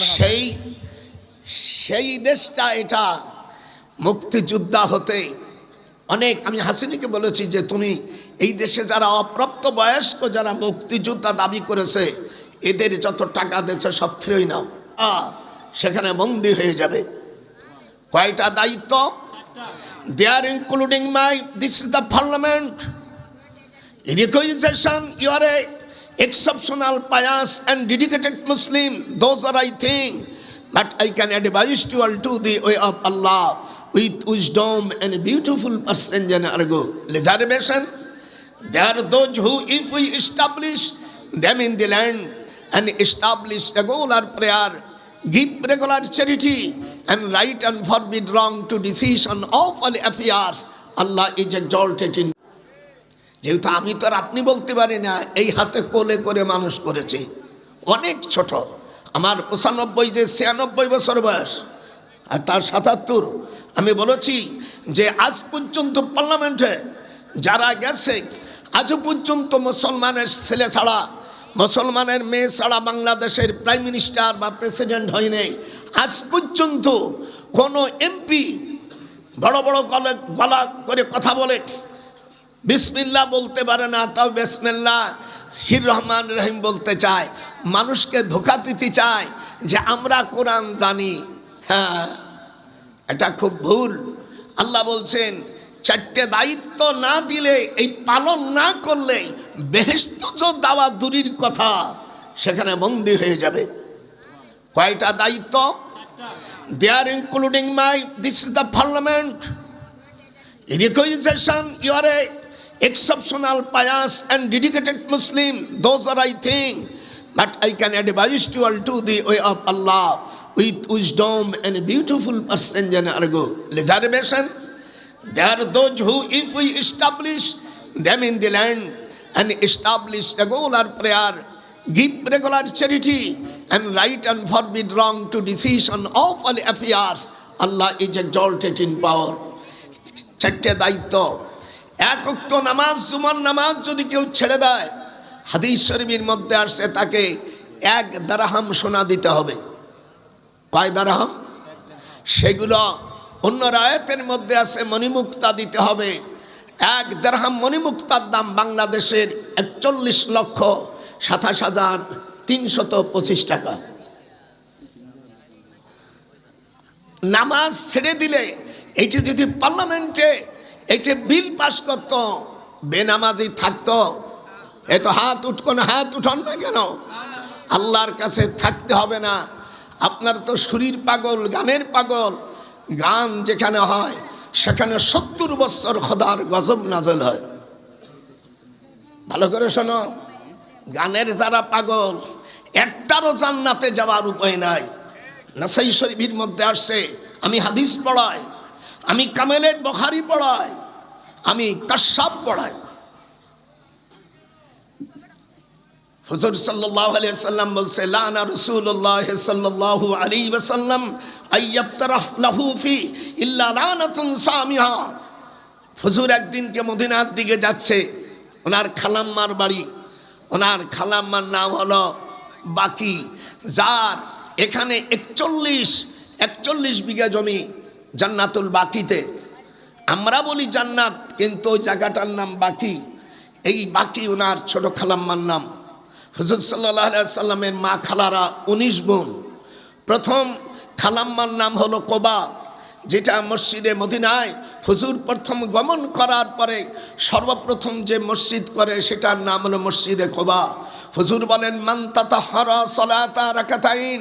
সেই সেই দেশটা এটা মুক্তিযোদ্ধা হতে। অনেক আমি হাসিনিকে বলেছি যে তুমি এই দেশে যারা অপ্রাপ্ত বয়স্ক যারা মুক্তিযোদ্ধা দাবি করেছে এদের যত টাকা দিয়েছে সব ফিরেই নাও। আ, সেখানে বন্দি হয়ে যাবে। কয়টা দায়িত্ব? They are including my this is the parliament Recognition, you are a exceptional, pious and dedicated Muslim. Those are I think. But I can advise you all to the way of Allah with wisdom and beautiful person and argo. Reservation. There are those who, if we establish them in the land and establish regular prayer, give regular charity and right and forbid wrong to decision of all affairs, Allah is exalted in যেহেতু আমি তো আর আপনি বলতে পারি না, এই হাতে কোলে করে মানুষ করেছি। অনেক ছোট। আমার পঁচানব্বই যে ছিয়ানব্বই বছর বয়স আর তার সাতাত্তর। আমি বলেছি যে আজ পর্যন্ত পার্লামেন্টে যারা গেছে আজও পর্যন্ত মুসলমানের ছেলে ছাড়া, মুসলমানের মেয়ে ছাড়া বাংলাদেশের প্রাইম মিনিস্টার বা প্রেসিডেন্ট হয়নি আজ পর্যন্ত কোনো এমপি বড় বড় গলা করে কথা বলে বিসমিল্লা বলতে পারে না তাও বিসমিল্লা হির রহমান রহিম বলতে চায়। মানুষকে ধোকা দিতে চায় যে আমরা কোরআন জানি। হ্যাঁ এটা খুব ভুল। আল্লাহ বলছেন চারটে দায়িত্ব না দিলে এই পালন না করলে বেহেস্ত দাওয়া দূরির কথা সেখানে বন্দি হয়ে যাবে। কয়টা দায়িত্ব? They are including my this is the parliament Recognition, you are a exceptional, pious and dedicated Muslim. Those are I think. But I can advise you all to the way of Allah with wisdom and a beautiful person. Reservation. There are those who, if we establish them in the land and establish regular prayer, give regular charity and right and forbid wrong to decision of all affairs, Allah is exalted in power. চারটে দায়িত্ব এক অক্ত নামাজ, জুমার নামাজ যদি কেউ ছেড়ে দেয়, হাদিস শরীফের মধ্যে আসছে তাকে এক দারাহাম সোনা দিতে হবে। কয় দারাহাম? সেগুলো অন্য রায়তের মধ্যে আছে, মণিমুক্তা দিতে হবে। এক দেড়হাম মণিমুক্তার দাম বাংলাদেশের একচল্লিশ লক্ষ সাতাশ হাজার তিনশত পঁচিশ টাকা। নামাজ ছেড়ে দিলে এইটি যদি পার্লামেন্টে এইটি বিল পাস করত, বেনামাজি থাকতো। এ তো হাত উঠকো না, হাত উঠন না কেন? আল্লাহর কাছে থাকতে হবে না। আপনার তো শরীর পাগল, গানের পাগল। গান যেখানে হয়, সেখানে সত্তর বছর খোদার গজব নাজল হয়। ভালো করে শোনো, গানের যারা পাগল, একটারও জান্নাতে যাওয়ার উপায় নাই। নাসাই শরীফের মধ্যে আসছে, আমি হাদিস পড়াই। আমি কামেলের বখারি পড়াই, আমি কাশ্যাপ পড়াই। হুজুর সাল্লাল্লাহু আলাইহি সাল্লাম বলছে, লানা রাসূলুল্লাহ সাল্লাল্লাহু আলাইহি ওয়াসাল্লাম আইয়াবতারাফ লাহু ফি, ইল্লা লানাতুন সামিহা। হুজুর একদিনকে মদিনার দিকে যাচ্ছে, ওনার খালাম্মার বাড়ি। ওনার খালাম্মার নাম হলো বাকি, যার এখানে একচল্লিশ একচল্লিশ বিঘা জমি। জান্নাতুল বাকিতে। আমরা বলি জান্নাত, কিন্তু ওই জায়গাটার নাম বাকি। এই বাকি ওনার ছোট খালাম্মার নাম। হুজুর সাল্লাহ সাল্লামের মা খালারা উনিশ বোন। প্রথম খালাম্মার নাম হলো কোবা, যেটা মসজিদে মদিনায় হুজুর প্রথম গমন করার পরে সর্বপ্রথম যে মসজিদ করে, সেটার নাম হলো মসজিদে কোবা। হুজুর বলেন মান্তাতা হরা সলাতা রাকাতাইন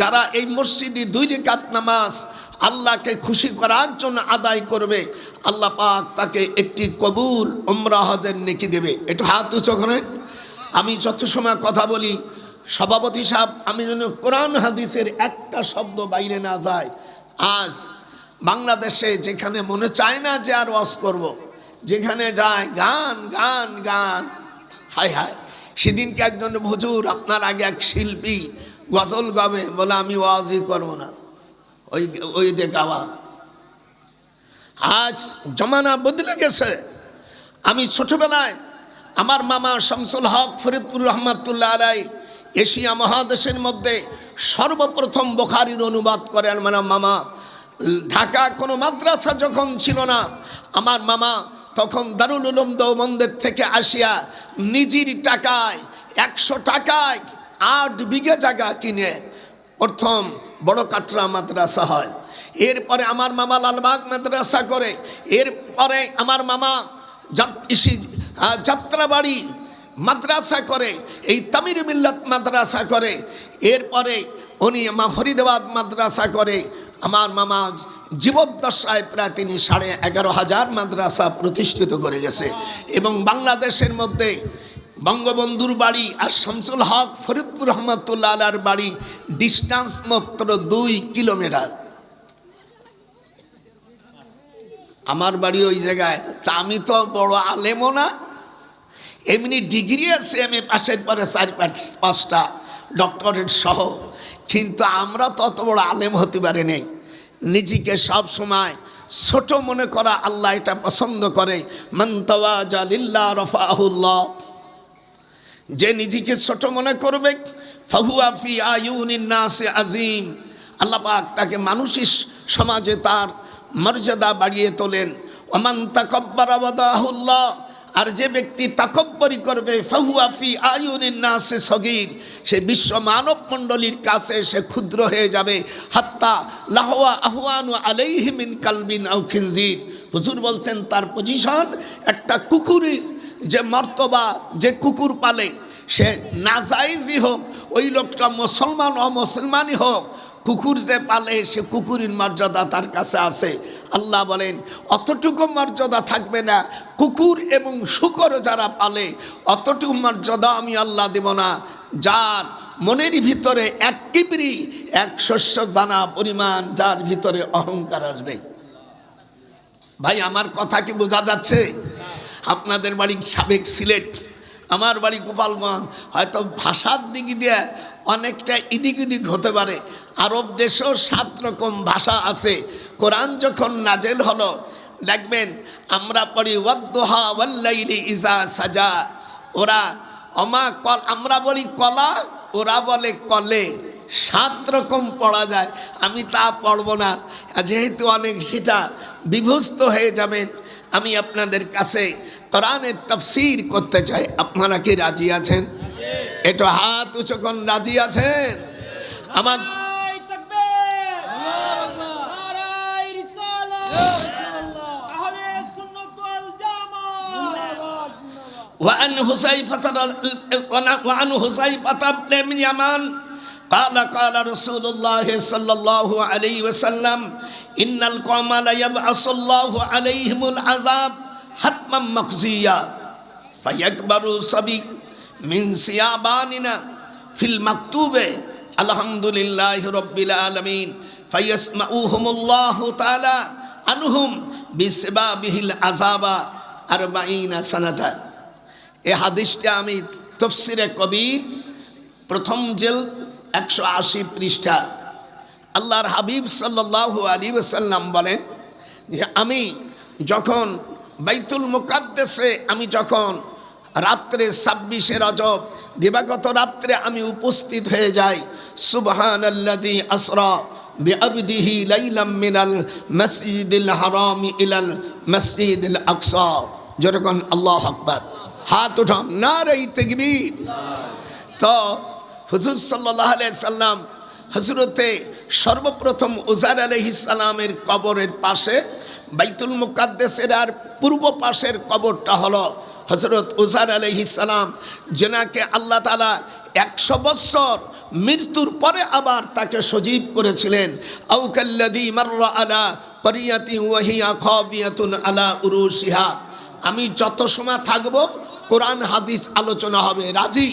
যারা এই মসজিদে দুই রেখাত নামাজ আল্লাহকে খুশি করার জন্য আদায় করবে। আল্লাহ পাক তাকে একটি কবুল উমরা হজের নেকি দেবে। একটু হাত উঁচু করেন। আমি যত সময় কথা বলি, সভাপতি সাহেব, আমি যেন কোরআন হাদিসের একটা শব্দ বাইরে না যায়। আজ বাংলাদেশে যেখানে মনে চায় না যে আর ওয়াজ করব। যেখানে যায় গান গান গান, হায় হায়। সেদিনকে একজন হুজুর আপনার আগে এক শিল্পী গজল গাবে, বলে আমি ওয়াজই করব না। ওই ওই দে গাওয়া আজ জমানা বদলে গেছে। আমি ছোটবেলায় আমার মামা শামসুল হক ফরিদপুর রহমাতুল্লাহ আলাই এশিয়া মহাদেশের মধ্যে সর্বপ্রথম বোখারির অনুবাদ করেন। মানে মামা, ঢাকা কোনো মাদ্রাসা যখন ছিল না, আমার মামা তখন দারুল উলুম দৌমন্দের থেকে আসিয়া নিজের টাকায়, একশো টাকায় আট বিঘে জায়গা কিনে প্রথম বড় কাটরা মাদ্রাসা হয়। এরপরে আমার মামা লালবাগ মাদ্রাসা করে। এরপরে আমার মামা যাত- যাত্রাবাড়ি মাদ্রাসা করে। এই তামির মিল্লাত মাদ্রাসা করে। এরপরে উনি মা ফরিদাবাদ মাদ্রাসা করে। আমার মামা জীবদ্দশায় প্রায় তিনি সাড়ে এগারো হাজার মাদ্রাসা প্রতিষ্ঠিত করে গেছে। এবং বাংলাদেশের মধ্যে বঙ্গবন্ধুর বাড়ি আর শামসুল হক ফরিদপুর রহমতুল্লাহ বাড়ি ডিস্টান্স মাত্র দুই কিলোমিটার। আমার বাড়ি ওই জায়গায়। তা আমি তো বড় আলেমও না। এমনি ডিগ্রি আছে এ পাশের পরে চার পাঁচ, পাঁচটা ডক্টরেট সহ। কিন্তু আমরা তত বড় আলেম হতে পারি নেই। নিজেকে সব সময় ছোট মনে করা আল্লাহ এটা পছন্দ করে। মন্তওয়া জালিল্লা রফাহুল্লাহ। যে নিজেকে ছোট মনে করবে ফাহুয়াফি আয়ুনিন্নাসে আজিম। আল্লাহ পাক তাকে মানুষের সমাজে তার মর্যাদা বাড়িয়ে তোলেন। ওমান তাকব্বারাবাদাহুল্লাহ আর যে ব্যক্তি তাকব্বরি করবে ফাহুয়াফি আয়ুনিন্নাসে সগির। সে বিশ্ব মানব মণ্ডলীর কাছে সে ক্ষুদ্র হয়ে যাবে। হাত্তা লাহওয়া আহওয়ানু আলাইহি মিন কালবিন আও খিনজির। হুজুর বলছেন, তার পজিশন একটা কুকুরের যে মর্তবা, যে কুকুর পালে, সে নাজাইজই হোক, ওই লোকটা মুসলমান, অমুসলমানই হোক, কুকুর যে পালে, সে কুকুরের মর্যাদা তার কাছে আছে। আল্লাহ বলেন, অতটুকু মর্যাদা থাকবে না, কুকুর এবং শুকর যারা পালে, অতটুকু মর্যাদা আমি আল্লাহ দেব না। যার মনের ভিতরে এক কিবরি, এক শস্য দানা পরিমাণ, যার ভিতরে অহংকার আসবে। ভাই, আমার কথা কি বোঝা যাচ্ছে? আপনাদের বাড়ি সাবেক সিলেট, আমার বাড়ি গোপালগঞ্জ। হয়তো ভাষার দিক দিয়ে অনেকটা ইদিক ইদিক হতে পারে। আরব দেশেও সাত রকম ভাষা আছে। কোরআন যখন নাজেল হলো, দেখবেন, আমরা পড়ি, ওয়াদ্দোহা ওয়াল্লাইলি ইজা সাজা। ওরা অমা কল, আমরা বলি কলা, ওরা বলে কলে। সাত রকম পড়া যায়। আমি তা পড়ব না। যেহেতু অনেক সেটা বিভস্ত হয়ে যাবেন আমি আপনাদের কাছে কোরআনের তফসির করতে চাই আপনারা কি রাজি আছেন একটু হাত উঁচু কোন রাজি আছেন আমার নারাই তাকবীর নারাই রিসালাত আহলে সুন্নাত ওয়াল জামাত وعن حذيفة وعن حذيفة بن يمان قال قال رسول الله صلى الله عليه وسلم إن القوم لا يبعث الله عليهم العذاب حتما مقضيا فيكبر صبي من سياباننا في المكتوب الحمد لله رب العالمين فيسمعوهم الله تعالى عنهم بسبابه العذاب أربعين سنة এ হাদিসটা আমি তফসিরে কবির প্রথম জেল একশো আশি পৃষ্ঠা আল্লাহর হাবিব সাল্লাল্লাহু আলী সাল্লাম বলেন যে আমি যখন বাইতুল মুকাদ্দেসে আমি যখন রাত্রে ছাব্বিশে রজব দিবাগত রাত্রে আমি উপস্থিত হয়ে যাই সুবহান আল্লাদি আসরা بعبده ليلا من المسجد الحرام إلى المسجد الأقصى যেরকম আল্লাহ আকবার হাত উঠান না রে তেগবীর তো হুজুর সাল্লাহ সাল্লাম হজরতে সর্বপ্রথম উজার আলহিসাল্লামের কবরের পাশে বাইতুল মুকাদ্দেসের আর পূর্ব পাশের কবরটা হলো হজরত উজার আলহিসাল্লাম যেনাকে আল্লাহ তালা একশো বৎসর মৃত্যুর পরে আবার তাকে সজীব করেছিলেন। আউকাল্লাদি মাররা আলা পরিয়াতি ওয়াহিয়া খাবিয়াতুন আলা উরুসিহা আমি যত সময় থাকব কোরআন হাদিস আলোচনা হবে, রাজি?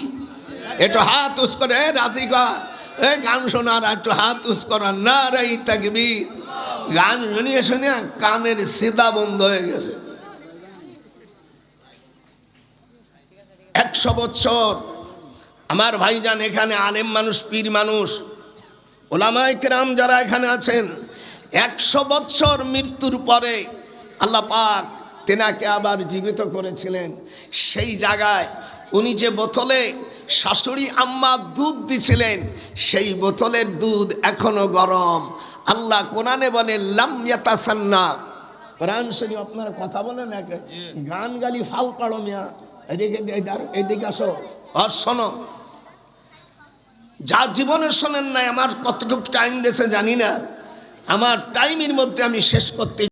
একটু হাত উস করে "এ, রাজি গা এ গান শোনার একটু হাত উস করার না রাই তাকবীর। গান শুনিয়ে শুনিয়ে কানের সিদা বন্ধ হয়ে গেছে। একশো বছর আমার ভাইজান এখানে আলেম মানুষ পীর মানুষ ওলামায় কেরাম যারা এখানে আছেন একশো বৎসর মৃত্যুর পরে আল্লাহ পাক তেনাকে আবার জীবিত করেছিলেন। সেই জায়গায় উনি যে বোতলে শাশুড়ি আম্মা দুধ দিছিলেন, সেই বোতলের দুধ এখনও গরম। আল্লাহ কোরআনে বলে, লাম ইয়াতাসান্না। কোরআন আপনারা কথা বলেন না গান গালি ফাল পাড়ো মিয়া। এদিকে- এদিকে আসো। আর শোনো, যা জীবনে শোনেন নাই, আমার কতটুকু টাইম দিয়েছে জানি না। আমার টাইমের মধ্যে আমি শেষ করতে